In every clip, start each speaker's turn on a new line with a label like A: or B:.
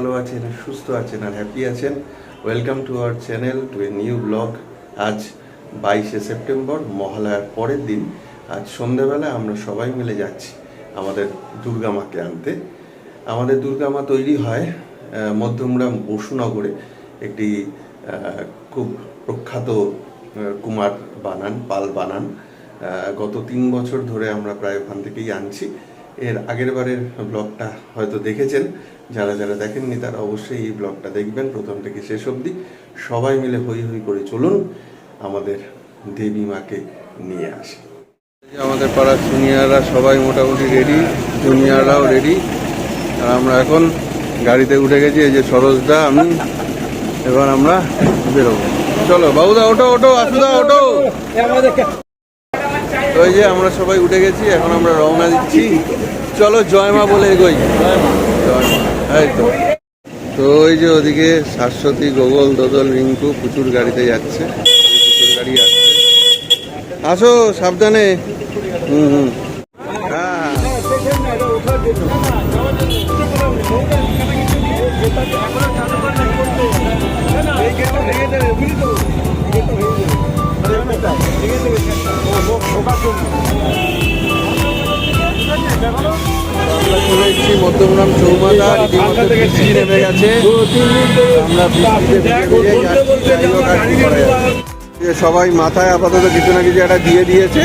A: ভালো আছেন সুস্থ আছেন আর হ্যাপি আছেন welcome to our channel to a new blog আজ বাইশে সেপ্টেম্বর মহালয়ার পরের দিন। আজ সন্ধ্যেবেলা আমরা সবাই মিলে যাচ্ছি আমাদের দুর্গা মাকে আনতে। আমাদের দুর্গা মা তৈরি হয় আহ, মধ্যমগ্রাম বসুনগরে একটি খুব প্রখ্যাত কুমার বানান পাল বানান। গত তিন বছর ধরে আমরা প্রায় ওখান থেকেই আনছি। এর আগের বারের ব্লগটা হয়তো দেখেছেন। যারা যারা দেখেননি, তারা অবশ্যই এই ব্লগটা দেখবেন, প্রথম থেকে শেষ অবধি। সবাই মিলে হই হই করে চলুন আমাদের দেবী মাকে নিয়ে আসি। আমাদের পাড়ার জুনিয়ররা সবাই মোটামুটি রেডি জুনিয়ররাও রেডি আর আমরা এখন গাড়িতে উঠে গেছি, এই যে সরোজদা, আমি। এবার আমরা বেরোবো। চলো, বাবুদা ওটো ওটো আসুদা ওটো এই যে আমরা সবাই উঠে গেছি, এখন আমরা রওনা দিচ্ছি। চলো, জয় মা বলে এগোই। তো তো ওই যে ওদিকে শাশ্বতী, গোগল, দোদল, রিঙ্কু প্রচুর গাড়িতে যাচ্ছে। আসো, সাবধানে। হুম হুম। চলে এসেছি মধ্যমগ্রাম চৌমাথা রীতিমতো বৃষ্টি নেমে গেছে। আমরা বৃষ্টিতে সবাই মাথায় আপাতত কিছু না কিছু একটা দিয়ে দিয়েছে।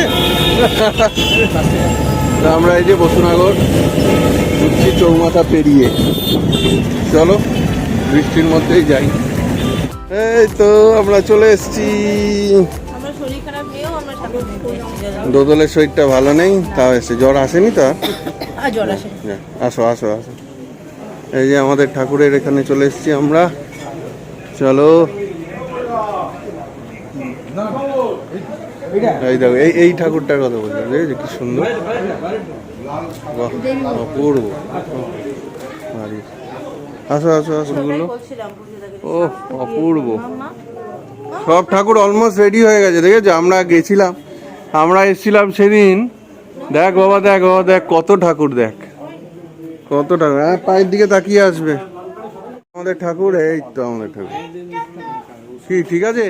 A: তা আমরা এই যে বসুনগর ঘুরছি চৌমাথা পেরিয়ে। চলো বৃষ্টির মধ্যেই যাই। এই তো আমরা চলে এসেছি। দোদলের শরীরটা ভালো নেই তাও এসে জ্বর আসেনি তো?
B: আসে।
A: আসো আসো আসো। এই যে আমাদের ঠাকুরের এখানে চলে এসেছি আমরা। চলো। এই দেখো এই এই ঠাকুরটার কথা বলছি দেখেছ কি সুন্দর। বাহ, অপূর্ব। আসো আসো আসো গুলো।
B: বলছিলাম
A: ও অপূর্ব। সব ঠাকুর অলমোস্ট রেডি হয়ে গেছে দেখেছ? আমরা গেছিলাম। আমরা এসেছিলাম সেদিন দেখ বাবা দেখ বাবা দেখ কত ঠাকুর দেখ। কত ঠাকুর হ্যাঁ পায়ের দিকে তাকিয়ে আসবে। আমাদের ঠাকুর এই তো আমাদের ঠাকুর। কি ঠিক আছে?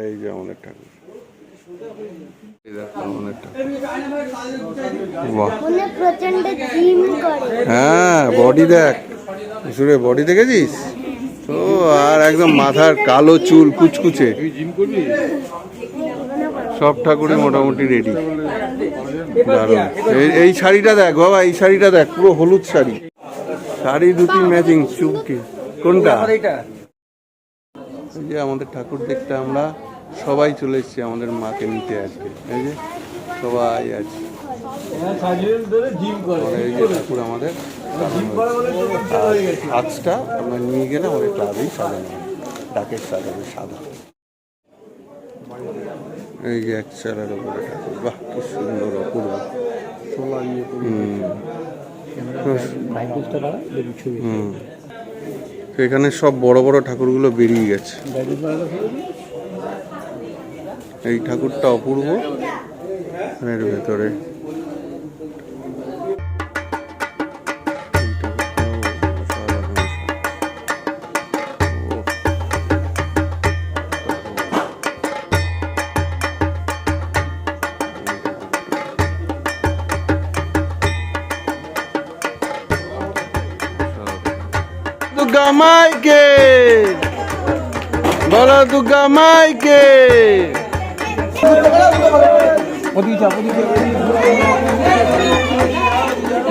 A: এই যে আমাদের ঠাকুর।
C: জিম
A: হ্যাঁ বডি দেখ। সুরে বডি দেখেছিস? তো আর একদম মাথার কালো চুল কুচকুচে। সব ঠাকুরই মোটামুটি রেডি এই- শাড়িটা দেখ বাবা, এই শাড়িটা দেখ, পুরো হলুদ শাড়ি। শাড়ি দুটি ম্যাচিং চুপকে কোনটা? এই যে আমাদের ঠাকুর দেখতে আমরা, সবাই চলে এসেছি আমাদের মাকে নিতে আজকে। এই যে সবাই আছে। এই যে ঠাকুর আমাদের আমরা নিয়ে গেলে আমাদের ক্লাবেই সাজানো ডাকের সাজাবে সাদা। এই যে এক চালার উপরে ঠাকুর বাহ কি সুন্দর অপূর্ব। এখানে সব বড় বড় ঠাকুরগুলো বেরিয়ে গেছে। এই ঠাকুরটা অপূর্ব। এর ভেতরে মাইকে বলো দুর্গা মাইকে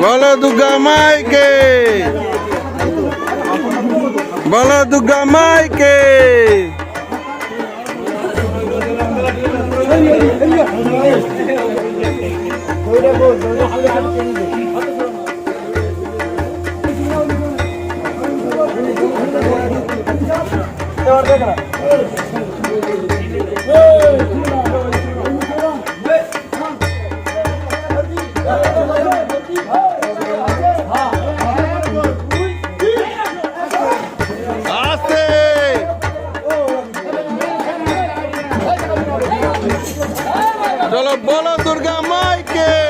A: বলো দুর্গা মাইকে বলো দুর্গা মাইকে চলো বলো দুর্গা মাইকে জয় বলো দুর্গা মাইকে।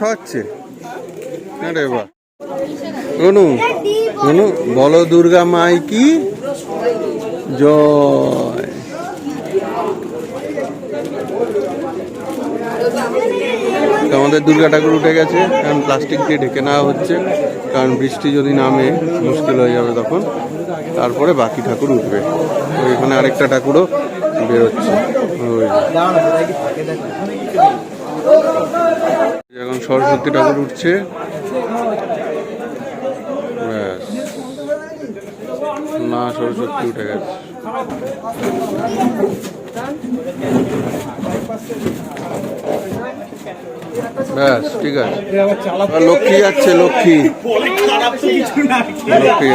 A: খাওয়াচ্ছে? আরে অনু অনু বলো দুর্গা মাই কি? আমাদের দুর্গা ঠাকুর উঠে গেছে, কারণ প্লাস্টিক দিয়ে ঢেকে নেওয়া হচ্ছে, কারণ বৃষ্টি যদি নামে, মুশকিল হয়ে যাবে তখন। তারপরে বাকি ঠাকুর উঠবে। তো এখানে আরেকটা ঠাকুরও বেরোচ্ছে। এখন সরস্বতী ঠাকুর উঠছে। না, সরস্বতী উঠে গেছে। ব্যাস, ঠিক আছে। লক্ষ্মী লক্ষ্মী। লক্ষ্মী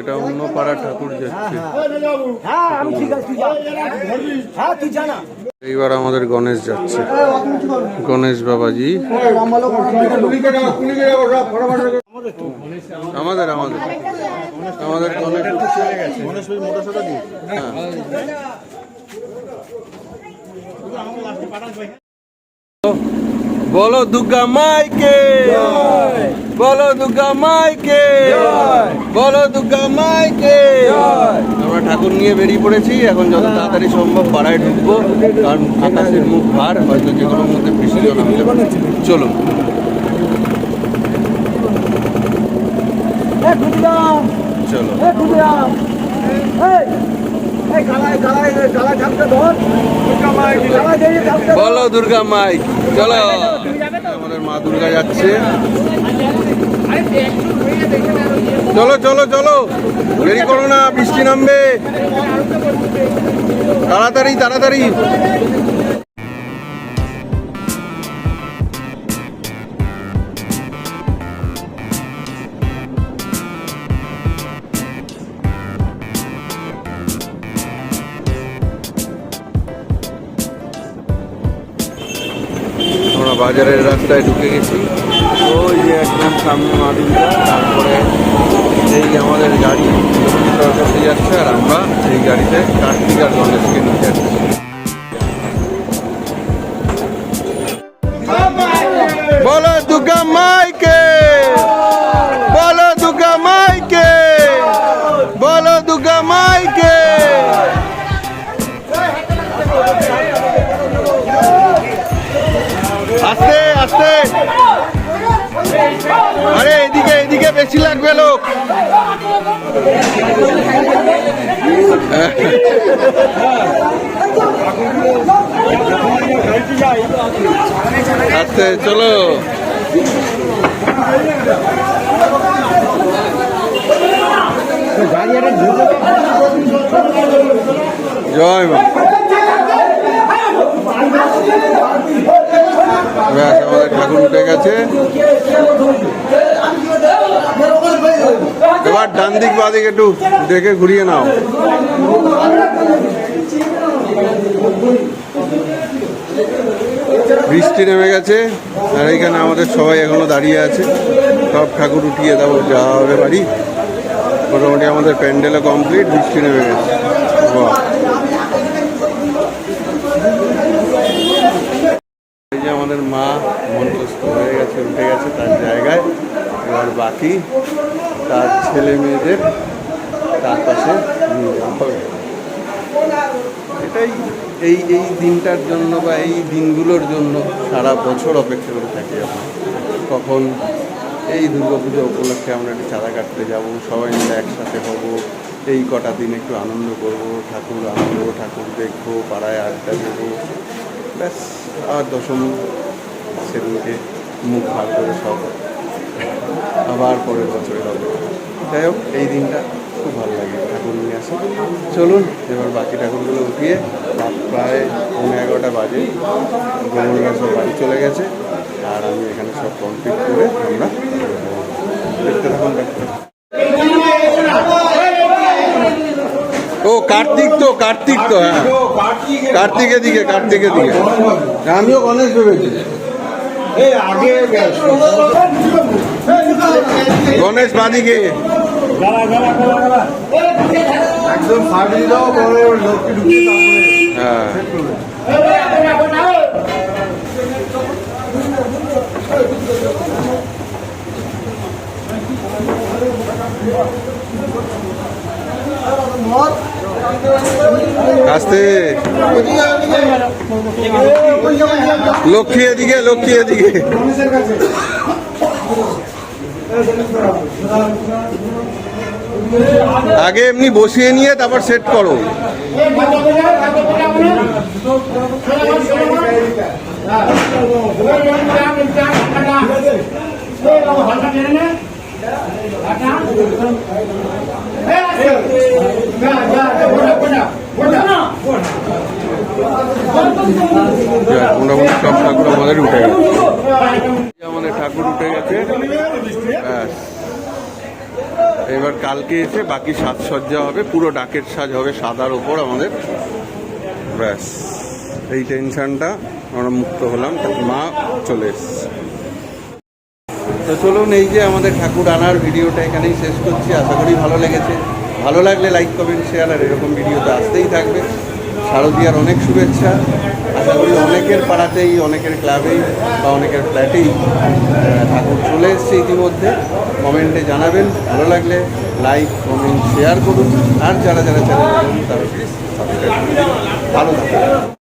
A: এটা অন্য পাড়া ঠাকুর যাচ্ছে। এইবার আমাদের গণেশ যাচ্ছে। গণেশ বাবাজি। আমাদের আমাদের। আমাদের গণেশ। বলো দুর্গা মাইকে। বলো দুর্গা মাইকে। বলো দুর্গা মাইকে। আমরা ঠাকুর নিয়ে বেরিয়ে পড়েছি এখন যত তাড়াতাড়ি সম্ভব পাড়ায় ঢুকবো কারণ আকাশের মুখ ভার হয়তো যে কোনো মধ্যে বৃষ্টিও নামতে পারে। চলুন। চলো। বলো দুর্গা মাই চলো। আমাদের মা দুর্গা যাচ্ছে। চলো চলো চলো। দেরি করো না বৃষ্টি নামবে। তাড়াতাড়ি তাড়াতাড়ি। বাজারের রাস্তায় ঢুকে গেছি। ওই যে একদম সামনে মাদিনটা তারপরে এই আমাদের গাড়ি করতে যাচ্ছে আর আমরা এই গাড়িতে কার্তিক আর গণেশকে নিয়ে যাচ্ছি। বলো, দুর্গা মাইকে বেশি লাগবে লোক। আস্তে চলো। জয় মা। ব্যাস আমাদের ঠাকুর উঠে গেছে। দিক বাদিক একটু দেখে ঘুরিয়ে নাও। বৃষ্টি নেমে গেছে, আর এইখানে আমাদের সবাই এখনও দাঁড়িয়ে আছে। সব ঠাকুর উঠিয়ে দেবো যাওয়া হবে বাড়ি। মোটামুটি আমাদের প্যান্ডেলও কমপ্লিট, বৃষ্টি নেমে গেছে। এই যে আমাদের মা মনপ্রস্ত হয়ে গেছে, উঠে গেছে তার জায়গায়। এবার বাকি। তার ছেলে মেয়েদের তার পাশে নিয়ে যাওয়া হবে এটাই এই এই দিনটার জন্য বা এই দিনগুলোর জন্য সারা বছর অপেক্ষা করে থাকি আমরা। কখন এই দুর্গাপুজো উপলক্ষে আমরা একটু চাঁদা কাটতে যাব, সবাই মিলে একসাথে হব, এই কটা দিন একটু আনন্দ করব, ঠাকুর আনব, ঠাকুর দেখব, পাড়ায় আড্ডা দেবো। ব্যাস, আর দশমী সেদিনকে মুখ ভাগ করে সব আবার পরের বছরে হবে যাই হোক, এই দিনটা খুব ভালো লাগে ঠাকুর নিয়ে আসে। চলুন, এবার বাকি ঠাকুরগুলো উঠিয়ে প্রায় পনেরো এগারোটা বাজে গোমররা সব বাড়ি চলে গেছে। আর আমি এখানে সব কমপ্লিট করে আমরা দেখতে থাকুন। ও, কার্তিক তো কার্তিক তো হ্যাঁ। কার্তিকের দিকে কার্তিকের দিকে। আমিও গণেশ ভেবেছি। গণেশ বাদিকে
D: একদম ফাটিয়ে দাও পরে লোককে ঢুকিয়ে
A: হ্যাঁ আস্তে লক্ষ্মী এদিকে লক্ষ্মী এদিকে। আগে এমনি বসিয়ে নিয়ে তারপর সেট করো যাক, মোটামুটি সব ঠাকুর আমাদের উঠে গেছে। আমাদের ঠাকুর উঠে গেছে। এবার কালকে এসে বাকি সাজসজ্জা হবে, পুরো ডাকের সাজ হবে সাদার ওপর আমাদের। ব্যাস। এই টেনশনটা আমরা মুক্ত হলাম মা চলে তো চলুন, এই যে আমাদের ঠাকুর আনার ভিডিওটা এখানেই শেষ করছি। আশা করি ভালো লেগেছে। ভালো লাগলে লাইক কমেন্ট শেয়ার আর এরকম ভিডিও তো আসতেই থাকবে। শারদীয়ার অনেক শুভেচ্ছা। আশা করি অনেকের পাড়াতেই, অনেকের ক্লাবেই বা অনেকের ফ্ল্যাটেই ঠাকুর চলে এসছে ইতিমধ্যে। কমেন্টে জানাবেন, ভালো লাগলে লাইক, কমেন্ট, শেয়ার করুন। আর যারা যারা চ্যানেল তারা প্লিজ সাবস্ক্রাইব করুন। ভালো থাকুন।